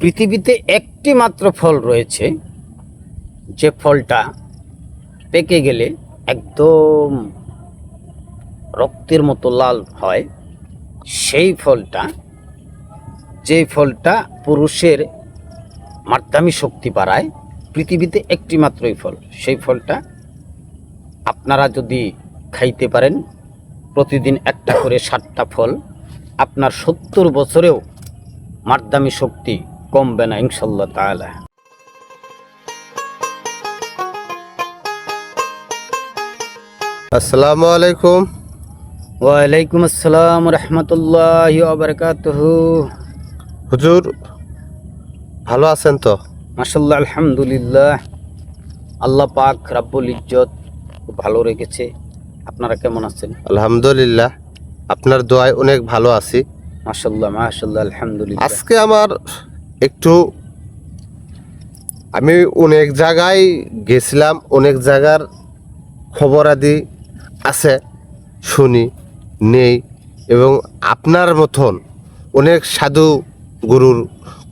পৃথিবীতে একটি মাত্র ফল রয়েছে। যে ফলটা পেকে গেলে একদম রক্তের মতো লাল হয়, সেই ফলটা যে ফলটা পুরুষের মার্দামি শক্তি বাড়ায়, পৃথিবীতে একটি মাত্রই ফল, সেই ফলটা আপনারা যদি খাইতে পারেন, প্রতিদিন একটা করে সাতটা ফল, আপনার সত্তর বছরেও মার্দামি শক্তি কমবে না ইনশাল্লাহ তাআলা। আসসালামু আলাইকুম। ওয়ালাইকুম আসসালাম রহমতুল্লাহ বারকাতুহ। হুজুর ভালো আছেন তো? মাসাল্লাহ আলহামদুলিল্লাহ। আল্লাহ পাক রাব্বুল ইজ্জত ভালো রেখেছে। আপনারা কেমন আছেন? আলহামদুলিল্লাহ আপনার দোয়ায় অনেক ভালো আছি। মাসাল্লাহ মাসাল্লাহ আলহামদুলিল্লাহ। আজকে আমার একটু আমি অনেক জায়গায় গেছিলাম, অনেক জায়গার খবরাদি আছে, শুনি, নেই এবং আপনার মতন অনেক সাধু গুরুর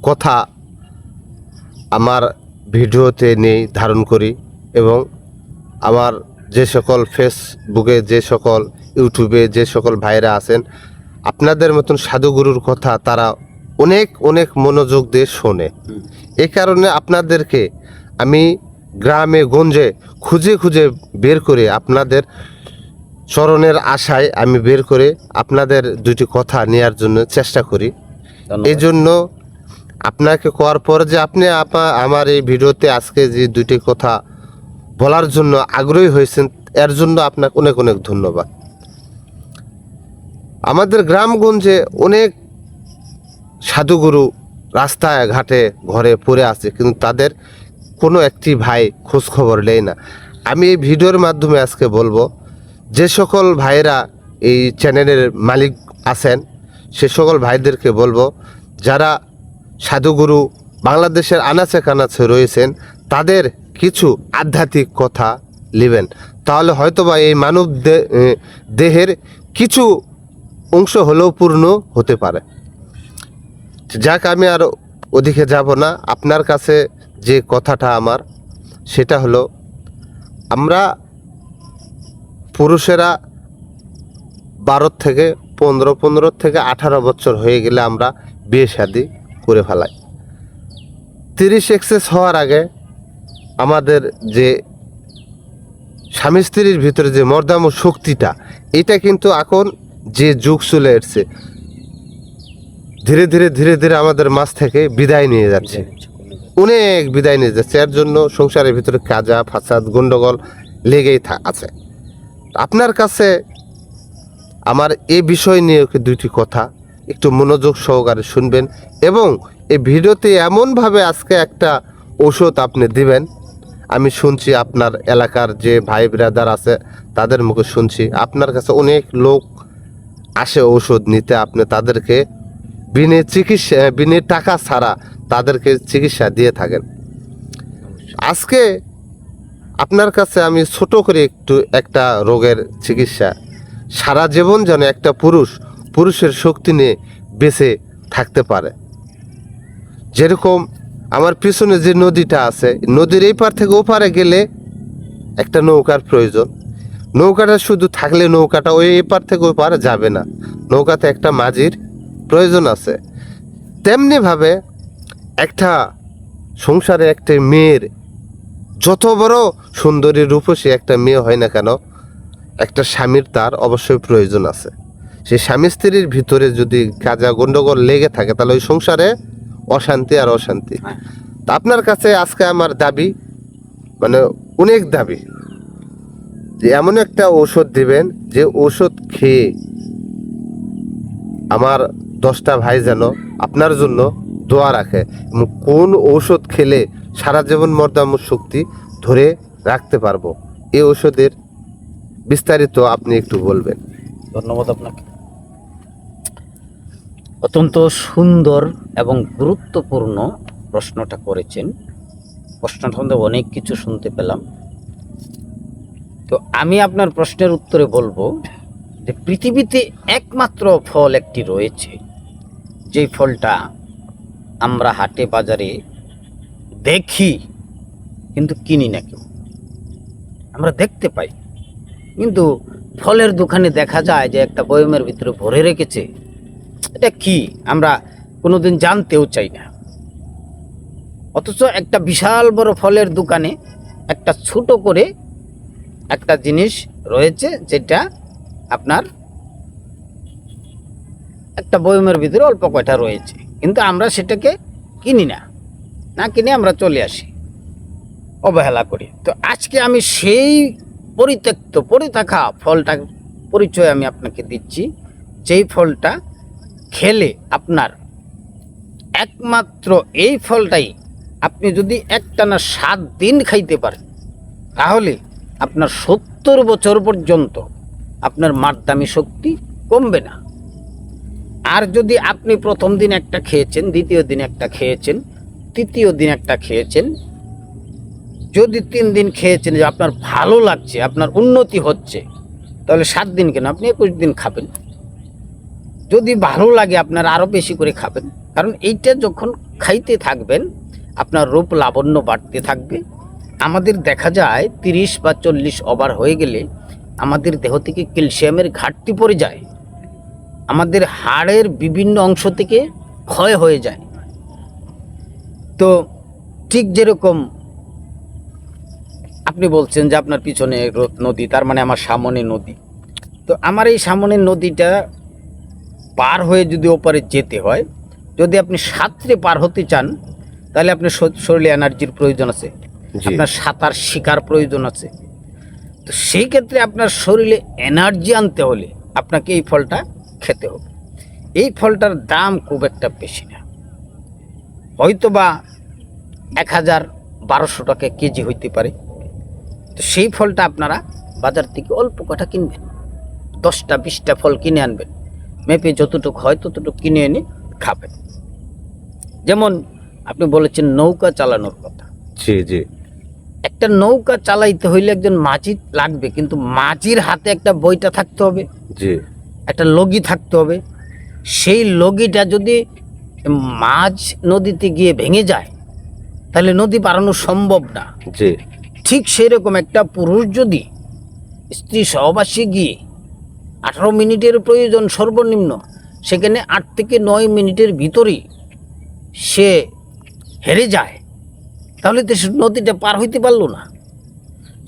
কথা আমার ভিডিওতে নেই, ধারণ করি এবং আমার যে সকল ফেসবুকে যে সকল ইউটিউবে যে সকল ভাইরা আছেন, আপনাদের মতন সাধুগুরুর কথা তারা অনেক অনেক মনোযোগ দিয়ে শোনে। এই কারণে আপনাদেরকে আমি গ্রামে গঞ্জে খুঁজে খুঁজে বের করে আপনাদের চরণের আশায় আমি বের করে আপনাদের দুটি কথা নেওয়ার জন্য চেষ্টা করি। এই জন্য আপনাকে কোয়ার পর যে আপনি আপা- আমার এই ভিডিওতে আজকে যে দুটি কথা বলার জন্য আগ্রহী হয়েছেন এর জন্য আপনাকে অনেক অনেক ধন্যবাদ। আমাদের গ্রামগঞ্জে অনেক সাধুগুরু রাস্তায় ঘাটে ঘরে পড়ে আছে, কিন্তু তাদের কোনো একটি ভাই খোঁজ খবর নেয় না। আমি এই ভিডিওর মাধ্যমে আজকে বলব, যে সকল ভাইরা এই চ্যানেলের মালিক আছেন, সে সকল ভাইদেরকে বলব, যারা সাধুগুরু বাংলাদেশের আনাচে কানাচে রয়েছেন, তাদের কিছু আধ্যাত্মিক কথা নেবেন তাহলে হয়তোবা এই মানব দেহের কিছু অংশ হলেও পূর্ণ হতে পারে। যাক, আমি আর ওদিকে যাব না। আপনার কাছে যে কথাটা আমার, সেটা হলো, আমরা পুরুষেরা বারো থেকে পনেরো পনেরো থেকে আঠারো বছর হয়ে গেলে আমরা বিয়ে শাদি করে ফেলাই। তিরিশ এক্সেস হওয়ার আগে আমাদের যে স্বামী স্ত্রীর ভিতরে যে মর্দাম শক্তিটা, এটা কিন্তু এখন যে যুগ চলে এসছে। ধীরে ধীরে ধীরে ধীরে আমাদের মাছ থেকে বিদায় নিয়ে যাচ্ছে। অনেক বিদায় নিয়ে যাচ্ছে। এর জন্য সংসারের ভিতরে কাজা, ফাসাদ, গন্ডগোল লেগেই আছে। আপনার কাছে আমার এই বিষয় নিয়ে দুইটি কথা একটু মনোযোগ সহকারে শুনবেন এবং এই ভিডিওতে এমনভাবে আজকে একটা ওষুধ আপনি দিবেন। আমি শুনছি আপনার এলাকার যে ভাই ব্রাদার আছে, তাদের মুখে শুনছি। আপনার কাছে অনেক লোক আসে ওষুধ নিতে। আপনি তাদেরকে বিনে চিকিৎসা বিনে টাকা ছাড়া তাদেরকে চিকিৎসা দিয়ে থাকেন। আজকে আপনার কাছে আমি ছোট করে একটু একটা রোগের চিকিৎসা। সারা জীবন যেন একটা পুরুষ পুরুষের শক্তি নিয়ে বেঁচে থাকতে পারে। যেরকম আমার পিছনে যে নদীটা আছে, নদীর এই পার থেকে ওপারে গেলে একটা নৌকার প্রয়োজন। নৌকাটা শুধু থাকলে নৌকাটা ওই এপার থেকে ওই পারে যাবে না। নৌকাতে একটা মাঝির প্রয়োজন আছে। তেমনিভাবে একটা সংসারে একটা মেয়ের যত বড় সুন্দরী রূপসী একটা মেয়ে হয় না কেন একটা স্বামীর তার অবশ্যই প্রয়োজন আছে। সেই স্বামী স্ত্রীর ভিতরে যদি কাজা গন্ডগোল লেগে থাকে তাহলে ওই সংসারে অশান্তি আর অশান্তি। হ্যাঁ। তা আপনার কাছে আজকে আমার দাবি মানে অনেক দাবি। যে এমন একটা ঔষধ দিবেন যে ঔষধ খেয়ে আমার দশটা ভাই যেন আপনার জন্য দোয়া রাখে কোন ঔষধ খেলে সারা জীবন মর্দাম শক্তি ধরে রাখতে পারব? এই ঔষধের বিস্তারিত আপনি একটু বলবেন। ধন্যবাদ আপনাকে। অত্যন্ত সুন্দর এবং গুরুত্বপূর্ণ প্রশ্নটা করেছেন। প্রশ্নটা মধ্যে অনেক কিছু শুনতে পেলাম। তো আমি আপনার প্রশ্নের উত্তরে বলব যে পৃথিবীতে একমাত্র ফল একটি রয়েছে, যেই ফলটা আমরা হাটে বাজারে দেখি, কিন্তু কিনি না কেউ। আমরা দেখতে পাই। কিন্তু ফলের দোকানে দেখা যায় যে একটা বয়মের ভিতরে ভরে রেখেছে, এটা কি আমরা কোনোদিন জানতেও চাই না। অথচ একটা বিশাল বড় ফলের দোকানে একটা ছোট করে একটা জিনিস রয়েছে, যেটা আপনার? একটা বয়মের ভিতরে অল্প কয়টা রয়েছে, কিন্তু আমরা সেটাকে কিনি না। না কিনে আমরা চলে আসি, অবহেলা করি। তো আজকে আমি সেই পরিত্যক্ত পড়ে থাকা ফলটা, পরিচয় আমি আপনাকে দিচ্ছি। যেই ফলটা খেলে আপনার একমাত্র এই ফলটাই আপনি যদি একটানা সাত দিন খাইতে পারেন, তাহলে আপনার সত্তর বছর পর্যন্ত আপনার মারদামি শক্তি কমবে না। আর যদি আপনি প্রথম দিন একটা খেয়েছেন, দ্বিতীয় দিন একটা খেয়েছেন, তৃতীয় দিন একটা খেয়েছেন, যদি তিন দিন খেয়েছেন যে আপনার ভালো লাগছে, আপনার উন্নতি হচ্ছে, তাহলে সাত দিন কেন? আপনি একুশ দিন খাবেন। যদি ভালো লাগে, আপনার আরও বেশি করে খাবেন। কারণ এইটা যখন খাইতে থাকবেন, আপনার রূপ লাবণ্য বাড়তে থাকবে। আমাদের দেখা যায় তিরিশ বা চল্লিশ ওভার হয়ে গেলে আমাদের দেহ থেকে ক্যালসিয়ামের ঘাটতি পড়ে যায়। আমাদের হাড়ের বিভিন্ন অংশ থেকে ক্ষয় হয়ে যায়। তো ঠিক যেরকম আপনি বলছেন যে আপনার পিছনে নদী তার মানে আমার সামনে নদী। তো আমার এই সামনের নদীটা পার হয়ে যদি ওপারে যেতে হয় যদি আপনি সাঁতরে পার হতে চান তাহলে আপনার শরীরে এনার্জির প্রয়োজন আছে। আপনার সাঁতার শিকার প্রয়োজন আছে। তো সেই ক্ষেত্রে আপনার শরীরে এনার্জি আনতে হলে আপনাকে এই ফলটা খেতে হবে। এই ফলটার দাম খুব একটা বেশি না। হয়তো বা এক হাজার বারোশো টাকা কেজি হইতে পারে। তো সেই ফলটা আপনারা বাজার থেকে অল্প কটা কিনবেন। দশটা, বিশটা ফল কিনে আনবেন। মেপে যতটুকু হয় ততটুকু কিনে এনে খাবেন। যেমন আপনি বলেছেন নৌকা চালানোর কথা। জি জি। একটা নৌকা চালাইতে হইলে একজন মাঝি লাগবে কিন্তু মাঝির হাতে একটা বইটা থাকতে হবে জি। একটা লগি থাকতে হবে। সেই লগিটা যদি মাঝ নদীতে গিয়ে ভেঙে যায় তাহলে নদী পারানো সম্ভব না। জি। ঠিক সেই রকম একটা পুরুষ যদি স্ত্রী সহবাসী গিয়ে আঠারো মিনিটের প্রয়োজন সর্বনিম্ন সেখানে আট থেকে নয় মিনিটের ভিতরেই সে হেরে যায় তাহলে তো সে নদীটা পার হইতে পারল না।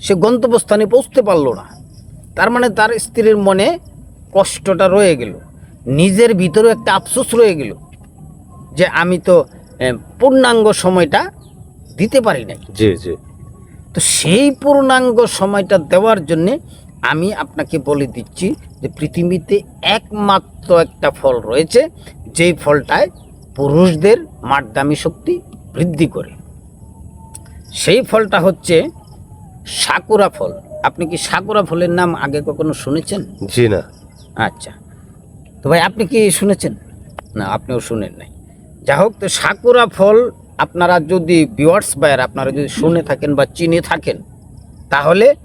সে গন্তব্যস্থানে পৌঁছতে পারল না। তার মানে তার স্ত্রীর মনে কষ্টটা রয়ে গেল। নিজের ভিতরেও একটা আফসোস রয়ে গেল যে আমি তো পূর্ণাঙ্গ সময়টা দিতে পারি নাই। জি জি। তো সেই পূর্ণাঙ্গ সময়টা দেওয়ার জন্যে আমি আপনাকে বলে দিচ্ছি যে পৃথিবীতে একমাত্র একটা ফল রয়েছে যেই ফলটায় পুরুষদের মারদামি শক্তি বৃদ্ধি করে। সেই ফলটা হচ্ছে সাকুরা ফল। আপনি কি সাকুরা ফলের নাম আগে কখনো শুনেছেন? জি না। আচ্ছা। তো ভাই আপনি কি শুনেছেন? না আপনিও শুনেন নাই। যা হোক তো সাকুরা ফল আপনারা যদি বিওয়ার্স বায়ার আপনারা যদি শুনে থাকেন বা চিনে থাকেন তাহলে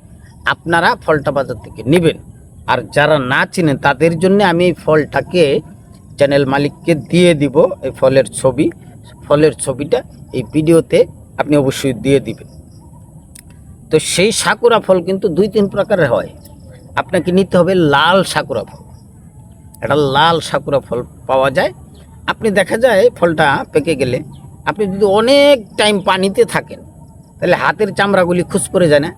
আপনারা ফলটা বাজার থেকে নেবেন। আর যারা না চিনেন তাদের জন্য আমি এই ফলটাকে চ্যানেল মালিককে দিয়ে দিব এই ফলের ছবি। ফলের ছবিটা এই ভিডিওতে আপনি অবশ্যই দিয়ে দিবেন। তো সেই সাকুরা ফল কিন্তু দুই তিন প্রকারের হয়। আপনাকে নিতে হবে লাল সাকুরা ফল। একটা লাল সাকুরা ফল পাওয়া যায়। আপনি দেখা যায় ফলটা পেকে গেলে আপনি যদি অনেক টাইম পানিতে থাকেন তাহলে হাতের চামড়াগুলি খুশ পড়ে যায় না?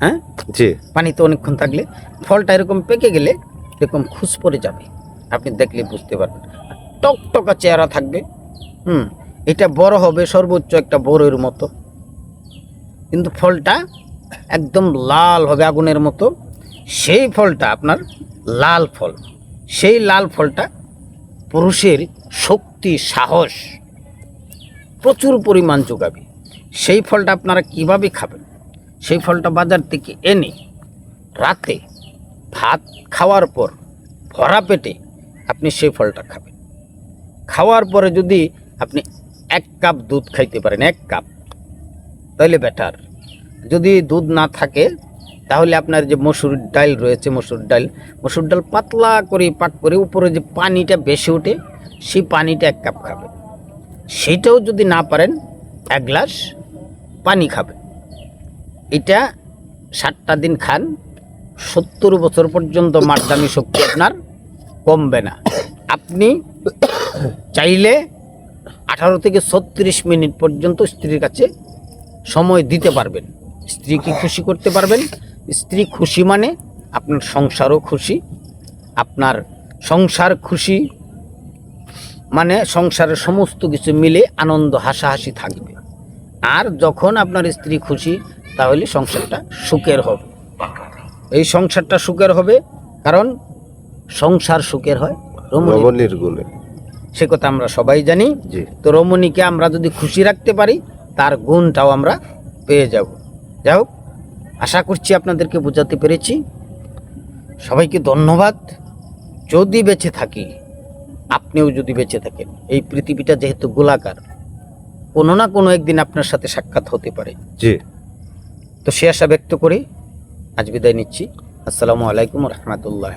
হ্যাঁ? জি। পানিতে অনেকক্ষণ থাকলে ফলটা এরকম পেকে গেলে এরকম খুশ পড়ে যাবে। আপনি দেখলে বুঝতে পারবেন। টকটকা চেহারা থাকবে। হুম? এটা বড় হবে সর্বোচ্চ একটা বড়ের মতো। কিন্তু ফলটা একদম লাল হবে আগুনের মতো। সেই ফলটা আপনার লাল ফল। সেই লাল ফলটা পুরুষের শক্তি, সাহস প্রচুর পরিমাণ যোগাবে। সেই ফলটা আপনারা কীভাবে খাবেন? সেই ফলটা বাজার থেকে এনে রাতে ভাত খাওয়ার পর ভরা পেটে আপনি সেই ফলটা খাবেন। খাওয়ার পরে যদি আপনি এক কাপ দুধ খাইতে পারেন, এক কাপ। তাহলে বেটার। যদি দুধ না থাকে, তাহলে আপনার যে মসুর ডাল রয়েছে, মসুর ডাল মসুর ডাল পাতলা করে পাক করে উপরে যে পানিটা বেশি ওঠে, সেই পানিটা এক কাপ খাবেন। সেটাও যদি না পারেন, এক গ্লাস পানি খাবেন। এটা সাতটা দিন খান, সত্তর বছর পর্যন্ত মারদামি শক্তি আপনার কমবে না। আপনি চাইলে আঠারো থেকে ছত্রিশ মিনিট পর্যন্ত স্ত্রীর কাছে সময় দিতে পারবেন। স্ত্রীকে খুশি করতে পারবেন। স্ত্রী খুশি মানে আপনার সংসারও খুশি। আপনার সংসার খুশি মানে সংসারের সমস্ত কিছু মিলে আনন্দ, হাসাহাসি থাকবে। আর যখন আপনার স্ত্রী খুশি, তাহলে সংসারটা সুখের হবে। এই সংসারটা সুখের হবে কারণ সংসার সুখের হয়। রমণীর গুণে। সে কথা আমরা সবাই জানি। তো রমণীকে আমরা যদি খুশি রাখতে পারি তার গুণটাও আমরা পেয়ে যাব। যাই হোক আশা করছি আপনাদেরকে বোঝাতে পেরেছি। সবাইকে ধন্যবাদ। যদি বেঁচে থাকি আপনিও যদি বেঁচে থাকেন এই পৃথিবীটা যেহেতু গোলাকার কোনো না কোনো একদিন আপনার সাথে সাক্ষাৎ হতে পারে। জি। তো সে আশা ব্যক্ত করে আজ বিদায় নিচ্ছি। আসসালামু আলাইকুম রহমতুল্লাহ